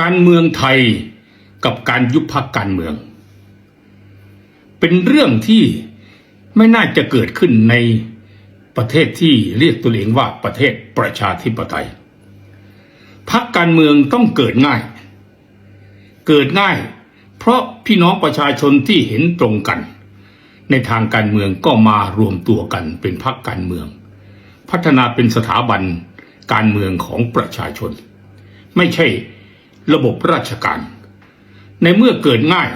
การเมืองไทยกับการยุบพักการเมือง เป็นเรื่องที่ไม่น่าจะเกิดขึ้นในประเทศที่เรียกตัวเองว่าประเทศประชาธิปไตยพักการเมืองต้องเกิดง่าย เกิดง่าย เพราะพี่น้องประชาชนที่เห็นตรงกัน ในทางการเมืองก็มารวมตัวกันเป็นพักการเมือง พัฒนาเป็นสถาบันการเมืองของประชาชน ไม่ใช่ ระบบราชการ ในเมื่อเกิดง่าย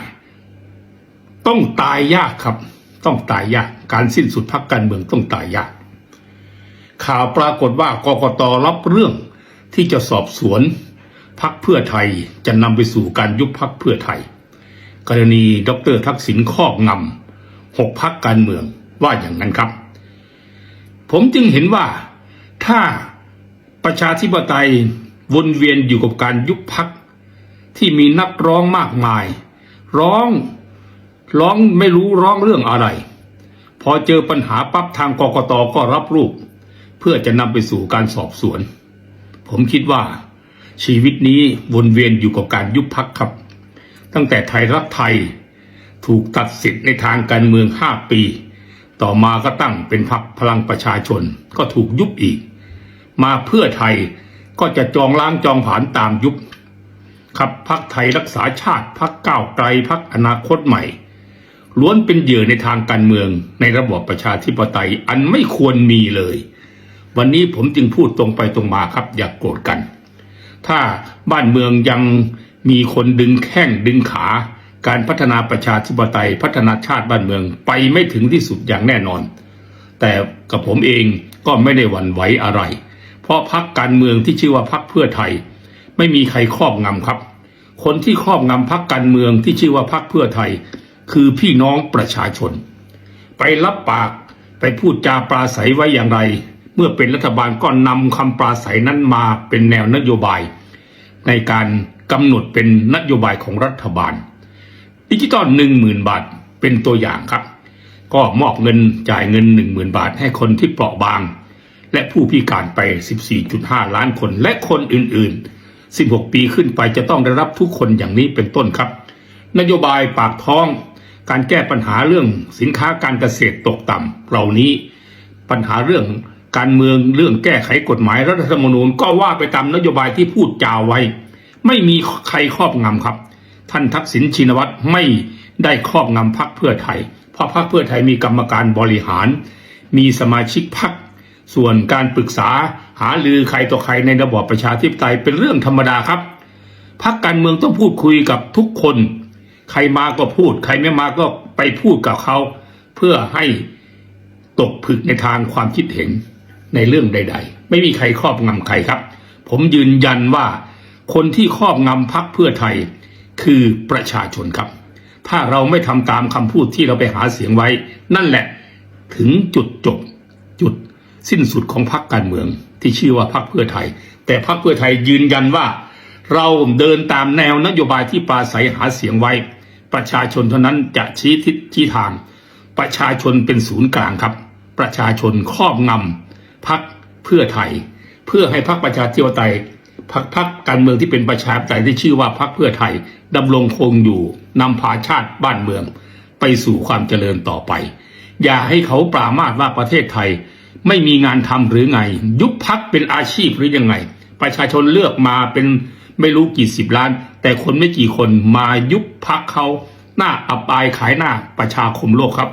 ต้องตายยากครับ ต้องตายยาก การสิ้นสุดพักการเมืองต้องตายยาก ข่าวปรากฏว่ากกตรับเรื่องที่จะสอบสวนพักเพื่อไทยจะนำไปสู่การยุบพักเพื่อไทย กรณีดรทักษิณครอบงำหกพักการเมืองว่าอย่างนั้นครับ ผมจึงเห็นว่าถ้าประชาธิปไตยวนเวียนอยู่กับการยุบพัก ที่มีนักร้องมากมาย ร้องร้องไม่รู้ร้องเรื่องอะไร พอเจอปัญหาปั๊บทางกกตก็รับรูป เพื่อจะนำไปสู่การสอบสวน ผมคิดว่า ชีวิตนี้วนเวียนอยู่กับการยุบพักครับ ตั้งแต่ไทยรักไทยถูกตัดสิทธิ์ในทางการเมืองห้าปี ต่อมาก็ตั้งเป็นพรรคพลังประชาชนก็ถูกยุบอีก มาเพื่อไทยก็จะจองล้างจองผลานตามยุบ ครับพักไทยรักษาชาติพักก้าวไกลพักอนาคตใหม่ ล้วนเป็นเหยื่อในทางการเมือง ในระบอบประชาธิปไตยอันไม่ควรมีเลย วันนี้ผมจึงพูดตรงไปตรงมาครับ อย่ากโกรธกัน ถ้าบ้านเมืองยังมีคนดึงแข้งดึงขา การพัฒนาประชาธิปไตย พัฒนาชาติบ้านเมืองไปไม่ถึงที่สุดอย่างแน่นอน แต่กับผมเองก็ไม่ได้หวั่นไหวอะไร เพราะพักการเมืองที่ชื่อว่าพักเพื่อไทย ไม่มีใครครอบงำครับ คนที่ครอบงำพักการเมืองที่ชื่อว่าพักเพื่อไทย คือพี่น้องประชาชน ไปรับปากไปพูดจาปราศัยไว้อย่างไร เมื่อเป็นรัฐบาลก็นำคำปราศัยนั้นมาเป็นแนวนโยบาย ในการกำหนดเป็นนโยบายของรัฐบาลดิจิตอลหนึ่งหมื่นบาทเป็นตัวอย่างครับ ก็มอบเงินจ่ายเงินหนึ่งหมื่นบาทให้คนที่เปราะบาง และผู้พิการไป 14.5 ล้านคนและคนอื่นๆ 16 ปีขึ้นไปจะต้องได้รับทุกคนอย่างนี้เป็นต้นครับ นโยบายปากท้อง การแก้ปัญหาเรื่องสินค้าการเกษตรตกต่ำเหล่านี้ ปัญหาเรื่องการเมืองเรื่องแก้ไขกฎหมายรัฐธรรมนูญก็ว่าไปตามนโยบายที่พูดจาไว้ ไม่มีใครครอบงำครับ ท่านทักษิณชินวัตรไม่ได้ครอบงำพักเพื่อไทย เพราะพักเพื่อไทยมีกรรมการบริหาร มีสมาชิกพัก ส่วนการปรึกษาหาลือใครต่อใครในระบอบประชาธิปไตยเป็นเรื่องธรรมดาครับพักการเมืองต้องพูดคุยกับทุกคน ใครมาก็พูด ใครไม่มาก็ไปพูดกับเขา เพื่อให้ตกผึกในทางความคิดเห็นในเรื่องใด ๆ ไม่มีใครครอบงำใครครับ ผมยืนยันว่าคนที่ครอบงำพักเพื่อไทยคือประชาชนครับ ถ้าเราไม่ทำตามคำพูดที่เราไปหาเสียงไว้ นั่นแหละถึงจุดจบจุด สิ้นสุดของพรรคการเมืองที่ชื่อว่าพรรคเพื่อไทย แต่พรรคเพื่อไทยยืนยันว่า เราเดินตามแนวนโยบายที่ปราศัยหาเสียงไว้ ประชาชนเท่านั้นจะชี้ทิศชี้ทาง ประชาชนเป็นศูนย์กลางครับ ประชาชนครอบงำพรรคเพื่อไทย เพื่อให้พรรคประชาธิปไตยพรรคพรรคการเมืองที่เป็นประชาธิปไตยที่ชื่อว่าพรรคเพื่อไทยดำรงคงอยู่นำพาชาติบ้านเมือง ไปสู่ความเจริญต่อไป อย่าให้เขาปรามาสว่าประเทศไทย ไม่มีงานทำหรือไง ยุบพักเป็นอาชีพหรือยังไง ประชาชนเลือกมาเป็นไม่รู้กี่สิบล้าน แต่คนไม่กี่คนมายุบพักเขาหน้าอับอายขายหน้าประชาคมโลกครับ